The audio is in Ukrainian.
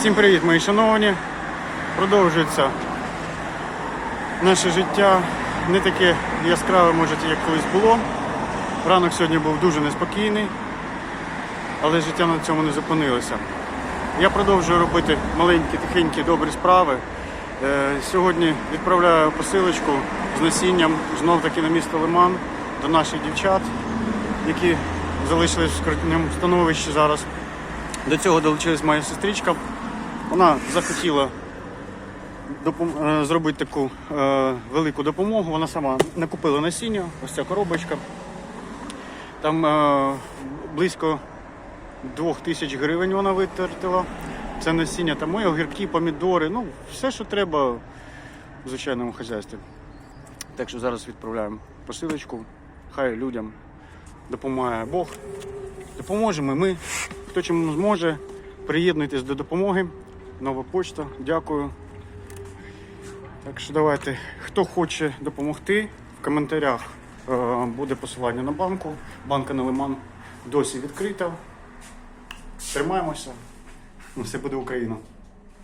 Всім привіт, мої шановні. Продовжується наше життя. Не таке яскраве, може, як колись було. Ранок сьогодні був дуже неспокійний, але життя на цьому не зупинилося. Я продовжую робити маленькі, тихенькі, добрі справи. Е, Сьогодні відправляю посилочку з насінням знов таки на місто Лиман до наших дівчат, які залишились в скрутному становищі зараз. До цього долучилась моя сестричка. Вона захотіла е, зробити таку е, велику допомогу. Вона сама накупила насіння, ось ця коробочка. Там е, близько двох тисяч гривень вона витратила. Це насіння, там і огірки, помідори, ну все, що треба в звичайному хазяйстві. Так що зараз відправляємо посилочку. Хай людям допомагає Бог. Допоможемо ми. Хто чим зможе, приєднуйтесь до допомоги. Нова почта, дякую. Так що давайте, хто хоче допомогти, в коментарях е, буде посилання на банку. Банка на лиман досі відкрита. Тримаємося. Все буде Україна.